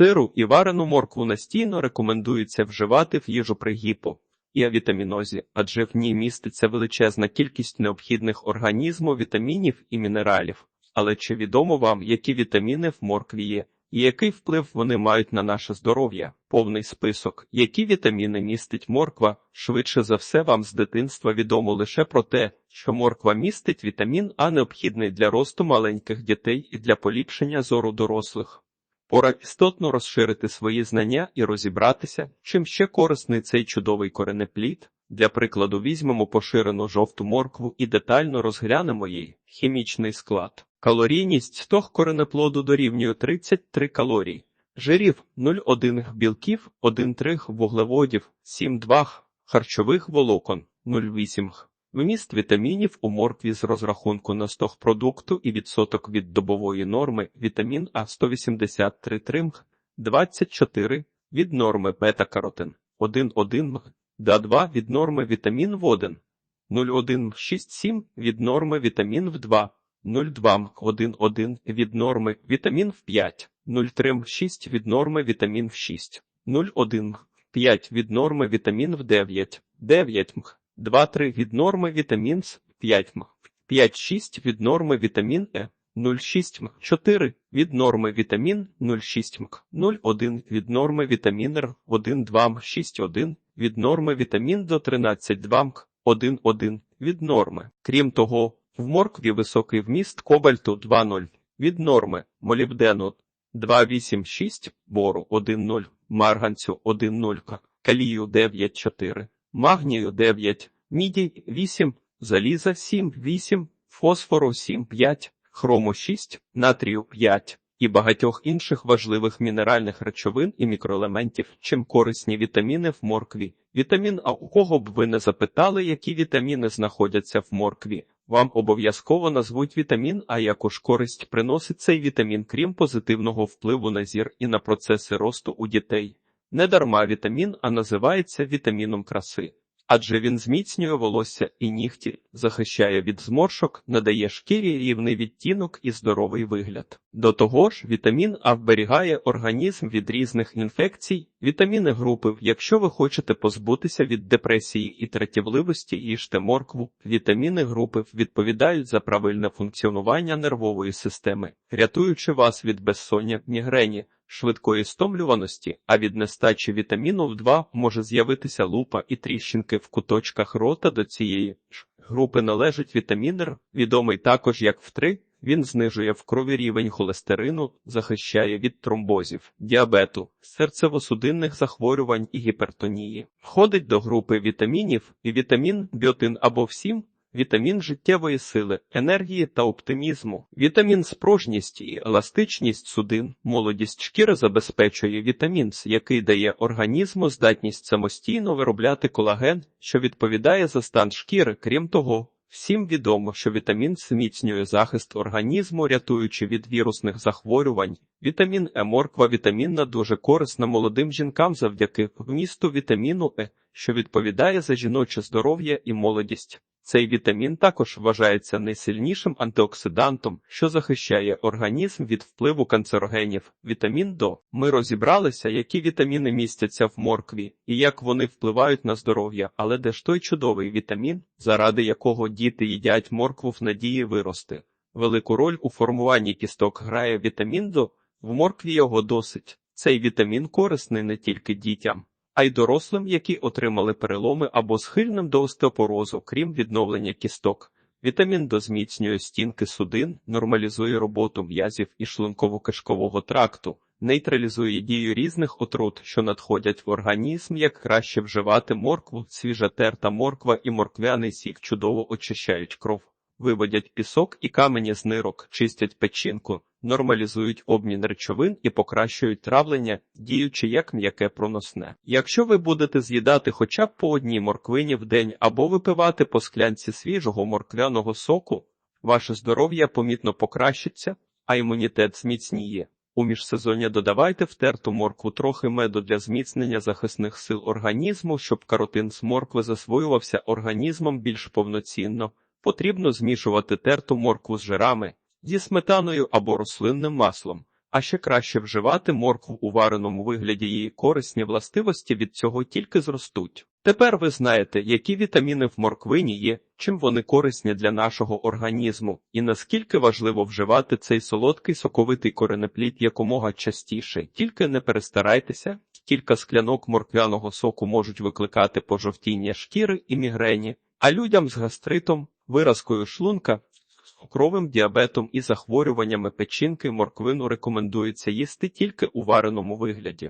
Сиру і варену моркву настійно рекомендується вживати в їжу при гіпо і авітамінозі, адже в ній міститься величезна кількість необхідних організму вітамінів і мінералів. Але чи відомо вам, які вітаміни в моркві є, і який вплив вони мають на наше здоров'я? Повний список, які вітаміни містить морква, швидше за все вам з дитинства відомо лише про те, що морква містить вітамін А необхідний для росту маленьких дітей і для поліпшення зору дорослих. Пора істотно розширити свої знання і розібратися, чим ще корисний цей чудовий коренеплід. Для прикладу візьмемо поширену жовту моркву і детально розглянемо її хімічний склад. Калорійність того коренеплоду дорівнює 33 калорій, жирів 0,1 білків, 1,3 вуглеводів, 7,2 харчових волокон, 0,8 Вміст вітамінів у моркві з розрахунку на стог продукту і відсоток від добової норми вітамін А 183 тримг, 24 від норми бета-каротин, 1,1 м, Да2 від норми вітамін В1, 0,167 від норми вітамін В2, 0,2 м, 1,1 від норми вітамін В5, 0,3 від норми вітамін В6, 0,1 5 від норми вітамін В9, 9 м. 2-3 від норми вітамін С, 5 м, 5-6 від норми вітамін Е, 0,6 м, 4 від норми вітамін 0,6 м, 0,1 від норми вітамін Р, 1,2 м, 6,1 від норми вітамін до 13,2 м, 1,1 від норми. Крім того, в моркві високий вміст кобальту 2,0 від норми, молібдену 2,86, бору 1,0, марганцю 1,0, калію 9,4 магнію 9, міді 8, заліза 7, 8, фосфору 7, 5, хрому 6, натрію 5 і багатьох інших важливих мінеральних речовин і мікроелементів, чим корисні вітаміни в моркві. Вітамін А у кого б ви не запитали, які вітаміни знаходяться в моркві. Вам обов'язково назвуть вітамін, а яку ж користь приносить цей вітамін, крім позитивного впливу на зір і на процеси росту у дітей. Недарма вітамін А називається вітаміном краси, адже він зміцнює волосся і нігті, захищає від зморшок, надає шкірі рівний відтінок і здоровий вигляд. До того ж, вітамін А вберігає організм від різних інфекцій, вітаміни групи. Якщо ви хочете позбутися від депресії і тратівливості, їжте моркву. Вітаміни групи відповідають за правильне функціонування нервової системи, рятуючи вас від безсоння, мігрені швидкої стомлюваності, а від нестачі вітаміну в 2 може з'явитися лупа і тріщинки в куточках рота до цієї ж групи належить вітамін Р, відомий також як в 3 він знижує в крові рівень холестерину, захищає від тромбозів, діабету, серцево-судинних захворювань і гіпертонії. Входить до групи вітамінів і вітамін біотин або всім вітамін життєвої сили, енергії та оптимізму, вітамін спрожність і еластичність судин, молодість шкіри забезпечує вітамін який дає організму здатність самостійно виробляти колаген, що відповідає за стан шкіри, крім того. Всім відомо, що вітамін зміцнює захист організму, рятуючи від вірусних захворювань. Вітамін Е морква вітамінна дуже корисна молодим жінкам завдяки вмісту вітаміну Е, що відповідає за жіноче здоров'я і молодість. Цей вітамін також вважається найсильнішим антиоксидантом, що захищає організм від впливу канцерогенів. Вітамін До. Ми розібралися, які вітаміни містяться в моркві і як вони впливають на здоров'я, але де ж той чудовий вітамін, заради якого діти їдять моркву в надії вирости. Велику роль у формуванні кісток грає вітамін До, в моркві його досить. Цей вітамін корисний не тільки дітям а й дорослим, які отримали переломи або схильним до остеопорозу, крім відновлення кісток. Вітамін дозміцнює стінки судин, нормалізує роботу м'язів і шлунково-кишкового тракту, нейтралізує дію різних отрут, що надходять в організм, як краще вживати моркву, свіжа терта морква і морквяний сік чудово очищають кров, виводять пісок і камені з нирок, чистять печінку, нормалізують обмін речовин і покращують травлення, діючи як м'яке проносне. Якщо ви будете з'їдати хоча б по одній морквині в день або випивати по склянці свіжого морквяного соку, ваше здоров'я помітно покращиться, а імунітет зміцніє. У міжсезоння додавайте в терту моркву трохи меду для зміцнення захисних сил організму, щоб каротин з моркви засвоювався організмом більш повноцінно. Потрібно змішувати терту моркву з жирами, зі сметаною або рослинним маслом. А ще краще вживати моркву у вареному вигляді її корисні властивості від цього тільки зростуть. Тепер ви знаєте, які вітаміни в морквині є, чим вони корисні для нашого організму, і наскільки важливо вживати цей солодкий соковитий коренеплід якомога частіше. Тільки не перестарайтеся, кілька склянок морквяного соку можуть викликати пожовтіння шкіри і мігрені, а людям з гастритом, виразкою шлунка, цукровим діабетом і захворюваннями печінки морквину рекомендується їсти тільки у вареному вигляді.